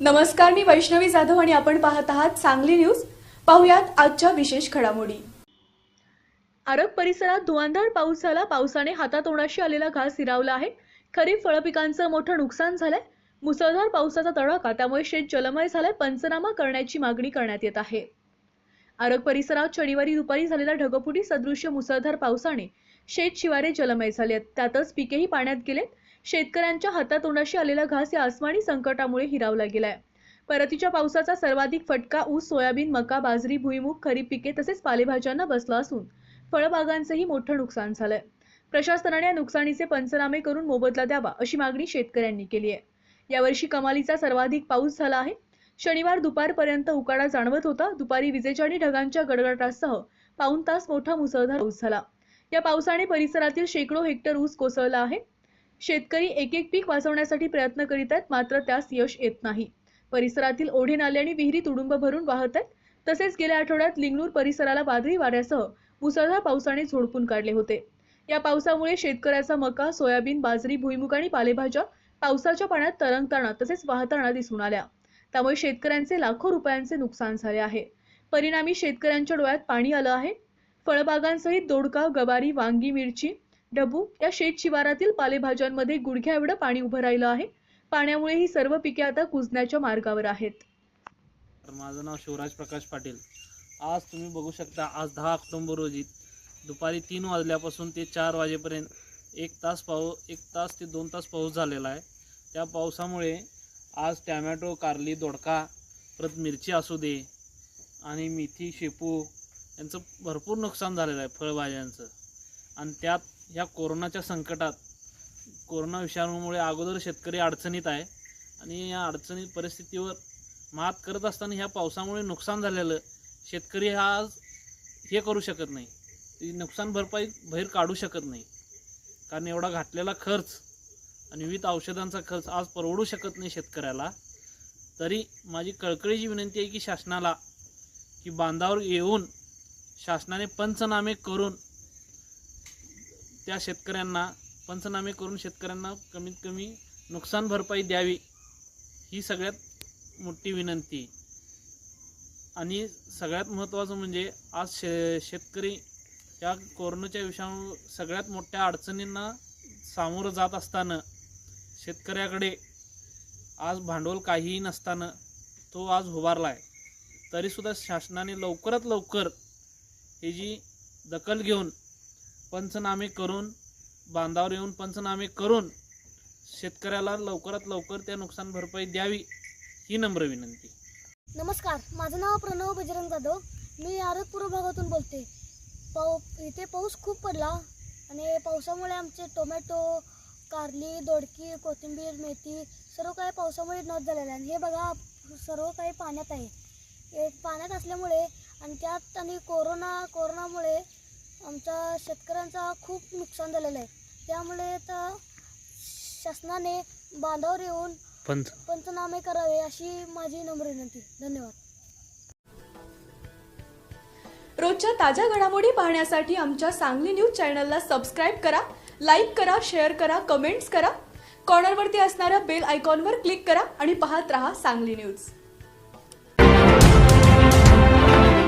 नमस्कार मी वैष्णवी जाधव आणि आपण पाहत आहात सांगली न्यूज. पाहुयात आजच्या विशेष घडामोडी. आरब परिसरात धुवांधार पाऊस झाला पावसाने हातातोंडाशी आलेला घास हिरावला आहे. खरीप फळपिकांचं मोठं नुकसान झालंय. मुसळधार पावसाचा तडाखा त्यामुळे शेत जलमय झालंय पंचनामा करण्याची मागणी करण्यात येत आहे. आरग परिसरात शनिवारी दुपारी झालेल्या ढगफुटी सदृश्य मुसळधार पावसाने शेत शिवारे जलमय झाले. त्यातच पिकेही पाण्यात गेलेत. शेतकऱ्यांच्या हातातोंडाशी आलेला घास या आसमानी संकटामुळे हिरावला गेलाय. परतीच्या पावसाचा सर्वाधिक फटका ऊस सोयाबीन मका बाजरी भुईमुग खरीप पिके तसेच पालेभाज्यांना बसला असून फळबागांचंही मोठं नुकसान झालंय. प्रशासनाने या नुकसानीचे पंचनामे करून मोबदला द्यावा अशी मागणी शेतकऱ्यांनी केली आहे. यावर्षी कमालीचा सर्वाधिक पाऊस झाला आहे. शनिवार दुपारपर्यंत उकाडा जाणवत होता. दुपारी विजेच्या आणि ढगांच्या गडगडाटासह पाऊण तास मोठा मुसळधार पाऊस झाला. या पावसाने परिसरातील शेकडो हेक्टर ऊस कोसळला आहे. शेतकरी एक एक पीक वाचवण्यासाठी प्रयत्न करीत आहेत मात्र त्यास यश येत नाही. परिसरातील ओढे नाले आणि विहिरी तुडुंब भरून वाहत आहेत. तसेच गेल्या आठवड्यात लिंगणूर परिसराला वादळी वाऱ्यासह मुसळधार पावसाने झोडपून काढले होते. या पावसामुळे शेतकऱ्याचा मका सोयाबीन बाजरी भुईमुग आणि पालेभाज्या पावसाच्या पाण्यात तरंगताना तसेच वाहताना दिसून आल्या. त्यामुळे शेतकऱ्यांचे लाखो रुपयांचे नुकसान झाले आहे. परिणामी शेतकऱ्यांच्या डोळ्यात पाणी आलं आहे. फळबागांसहित दोडका गवारी वांगी मिरची डबू या शेत शिवारातील पालेभाज्यांमध्ये गुडघ्या एवढं पाणी उभं राहिलं आहे. पाण्यामुळे ही सर्व पिके आता कुजण्याच्या मार्गावर आहेत. तर माझं नाव शिवराज प्रकाश पाटील. आज तुम्ही बघू शकता आज दहा ऑक्टोंबर रोजी दुपारी तीन वाजल्यापासून ते चार वाजेपर्यंत एक तास पाऊ एक तास ते दोन तास पाऊस झालेला आहे. त्या पावसामुळे आज टॅमॅटो कारली दोडका परत मिरची असू दे आणि मेथी शेपू यांचं भरपूर नुकसान झालेलं आहे फळभाज्यांचं. आणि त्यात ह्या कोरोनाच्या संकटात कोरोना विषाणूमुळे अगोदर शेतकरी अडचणीत आहे आणि या अडचणी परिस्थितीवर मात करत असताना ह्या पावसामुळे नुकसान झालेलं शेतकरी हा आज हे करू शकत नाही. ती नुकसान भरपाई बाहेर काढू शकत नाही. कारण एवढा घातलेला खर्च आणि विविध औषधांचा खर्च आज परवडू शकत नाही शेतकऱ्याला. तरी माझी कळकळीची विनंती आहे की शासनाला की बांधावर येऊन शासनाने पंचनामे करून त्या शेतकऱ्यांना पंचनामे करून शेतकऱ्यांना कमीत कमी नुकसान भरपाई द्यावी ही सगळ्यात मोठी विनंती. आणि सगळ्यात महत्त्वाचं म्हणजे आज शे शेतकरी या कोरोनाच्या विषाणू सगळ्यात मोठ्या अडचणींना सामोरं जात असताना शेतकऱ्याकडे आज भांडवल काहीही नसताना तो आज उभारला आहे तरीसुद्धा शासनाने लवकरात लवकर ही जी दखल घेऊन पंचनामे करून बांधावर येऊन पंचनामे करून शेतकऱ्याला लवकरात लवकर त्या नुकसान भरपाई द्यावी ही नम्र विनंती. नमस्कार माझं नाव प्रणव बजरंग जाधव. मी आरतपूर भागातून बोलते. पाऊ इथे पाऊस खूप पडला आणि पावसामुळे आमचे टोमॅटो कारली दोडकी कोथिंबीर मेथी सर्व काही पावसामुळे नष्ट झालेलं आहे. आणि हे बघा सर्व काही पाण्यात आहे. हे पाण्यात असल्यामुळे आणि त्यात आणि कोरोना कोरोनामुळे आमच्या शेतकऱ्यांचा खूप नुकसान झालेलं आहे. त्यामुळे तर शासनाने बांधावर येऊन पंच. पंचनामे करावे अशी माझी नम्र विनंती. धन्यवाद. रोजच्या ताज्या घडामोडी पाहण्यासाठी आमच्या सांगली न्यूज चॅनलला सबस्क्राईब करा. लाईक करा शेअर करा कमेंट्स करा. कॉर्नरवरती असणाऱ्या बेल आयकॉनवर क्लिक करा आणि पाहत रहा सांगली न्यूज.